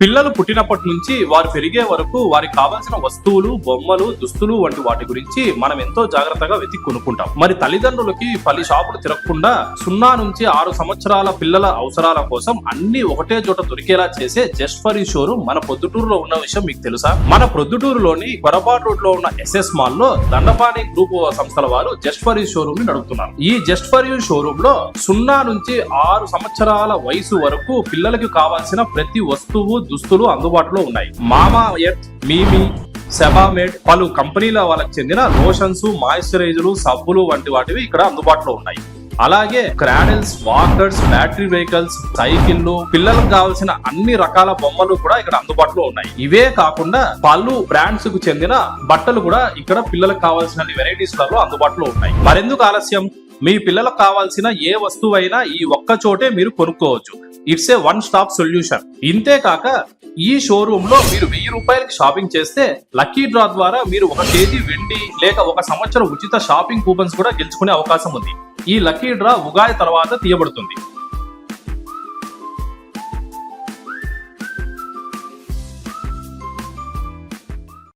పిల్లలు పుట్టినప్పటి నుంచి వారు పెరిగే వరకు వారికి కావాల్సిన వస్తువులు బొమ్మలు దుస్తులు వంటి వాటి గురించి మనం ఎంతో జాగ్రత్తగా వెతికి కొనుక్కుంటాం. మరి తల్లిదండ్రులకి పలు షాపులు తిరగకుండా సున్నా నుంచి ఆరు సంవత్సరాల పిల్లల అవసరాల కోసం అన్ని ఒకటే చోట దొరికేలా చేసే జస్ట్ ఫర్ ఈ షోరూమ్ మన పొద్దుటూరులో ఉన్న విషయం మీకు తెలుసా? మన పొద్దుటూరులోని కొరపాటు రోడ్లో ఉన్న ఎస్ఎస్ మాల్లో దండపాణి గ్రూప్ సంస్థల వారు జస్ట్ ఫర్ షోరూమ్ని నడుపుతున్నారు. ఈ జస్ట్ ఫర్ యూ షోరూమ్లో సున్నా నుంచి ఆరు సంవత్సరాల వయసు వరకు పిల్లలకి కావాల్సిన ప్రతి వస్తువు దుస్తులు అందుబాటులో ఉన్నాయి. మామా ఎర్త్ మీమి సెబామేడ్ పలు కంపెనీల వాళ్ళకి చెందిన లోషన్స్ మాయిశ్చరైజర్లు సబ్బులు వంటి వాటివి ఇక్కడ అందుబాటులో ఉన్నాయి. అలాగే క్రాడల్స్ వాకర్స్ బ్యాటరీ వెహికల్స్ సైకిళ్ళు పిల్లలకు కావాల్సిన అన్ని రకాల బొమ్మలు కూడా ఇక్కడ అందుబాటులో ఉన్నాయి. ఇవే కాకుండా పలు బ్రాండ్స్కు చెందిన బట్టలు కూడా ఇక్కడ పిల్లలకు కావాల్సిన వెరైటీస్లలో అందుబాటులో ఉన్నాయి. మరెందుకు ఆలస్యం? మీ పిల్లలకు కావాల్సిన ఏ వస్తువైనా ఈ ఒక్క చోటే మీరు కొనుక్కోవచ్చు. It's a one stop solution ఇంతే కాక ఈ షోరూమ్లో మీరు వెయ్యి రూపాయలకి షాపింగ్ చేస్తే లక్కీ డ్రా ద్వారా మీరు ఒక కేజీ వెండి లేక ఒక సంవత్సరం ఉచిత షాపింగ్ కూపన్స్ కూడా గెలుచుకునే అవకాశం ఉంది. ఈ లక్కీ డ్రా ఉగాది తర్వాత తీయబడుతుంది.